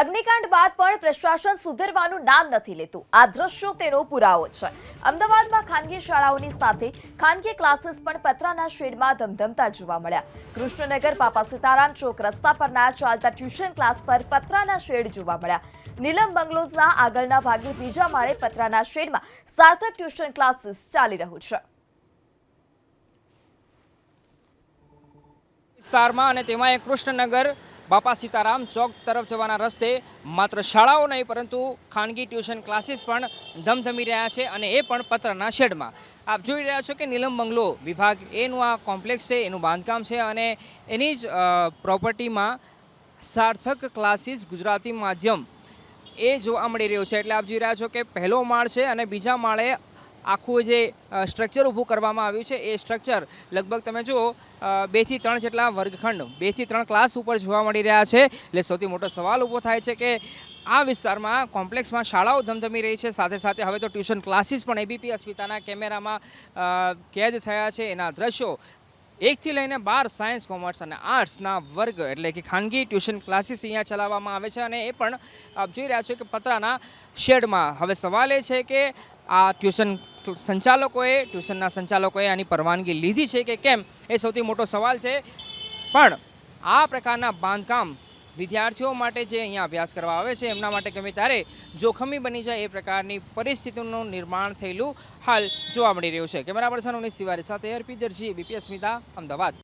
અગ્નિકાંડ બાદ પણ પ્રશાસન સુધરવાનું નામ નથી લેતું. આ દ્રશ્યો તેનો પુરાવો છે. અમદાવાદમાં ખાનગી શાળાઓની સાથે ખાનગી ક્લાસીસ પણ પતરાના શેડમાં ધમધમતા જોવા મળ્યા. કૃષ્ણનગર, પાપા સીતારામ ચોક રસ્તા પરના ચાલતા ટ્યુશન ક્લાસ પર પતરાના શેડ જોવા મળ્યા. નીલમ બંગલોઝના આગળના ભાગે બીજા માળે પતરાના શેડમાં સાર્થક ટ્યુશન ક્લાસીસ ચાલી રહ્યું છે. વિસ્તારમાં અને તેમાં એક કૃષ્ણનગર બાપા સીતારામ ચોક તરફ જવાના રસ્તે માત્ર શાળાઓ નહીં, પરંતુ ખાનગી ટ્યુશન ક્લાસીસ પણ ધમધમી રહ્યા છે અને એ પણ પતરાના શેડમાં. આપ જોઈ રહ્યા છો કે નીલમ બંગલો વિભાગ એનું આ કોમ્પ્લેક્સ છે, એનું બાંધકામ છે અને એની જ પ્રોપર્ટીમાં સાર્થક ક્લાસીસ ગુજરાતી માધ્યમ એ જોવા મળી રહ્યું છે. એટલે આપ જોઈ રહ્યા છો કે પહેલો માળ છે અને બીજા માળે આખું જે સ્ટ્રક્ચર ઊભું કરવામાં આવ્યું છે, એ સ્ટ્રક્ચર લગભગ તમે જુઓ બેથી ત્રણ જેટલા વર્ગખંડ બેથી ત્રણ ક્લાસ ઉપર જોવા મળી રહ્યા છે. એટલે સૌથી મોટો સવાલ ઊભો થાય છે કે આ વિસ્તારમાં કોમ્પ્લેક્સમાં શાળાઓ ધમધમી રહી છે. સાથે સાથે હવે તો ટ્યુશન ક્લાસીસ પણ એબીપી અસ્મિતાના કેમેરામાં કેદ થયા છે. એના દ્રશ્યો એકથી લઈને બાર સાયન્સ કોમર્સ અને આર્ટ્સના વર્ગ, એટલે કે ખાનગી ટ્યુશન ક્લાસીસ અહીંયા ચલાવવામાં આવે છે. અને એ પણ આપ જોઈ રહ્યા છો કે પતરાના શેડમાં. હવે સવાલ એ છે કે આ ટ્યુશન સંચાલકોએ, ટ્યુશનના સંચાલકોએ આની પરવાનગી લીધી છે કે કેમ એ સૌથી મોટો સવાલ છે. પણ આ પ્રકારના બાંધકામ વિદ્યાર્થીઓ માટે જે અહીંયા અભ્યાસ કરવા આવે છે, એમના માટે ગમે ત્યારે જોખમી બની જાય એ પ્રકારની પરિસ્થિતિનું નિર્માણ થયેલું હાલ જોવા મળી રહ્યું છે. કેમેરા પર્સન ઉની તિવારી સાથે અર્પિત દરજી બીપી અસ્મિતા, અમદાવાદ.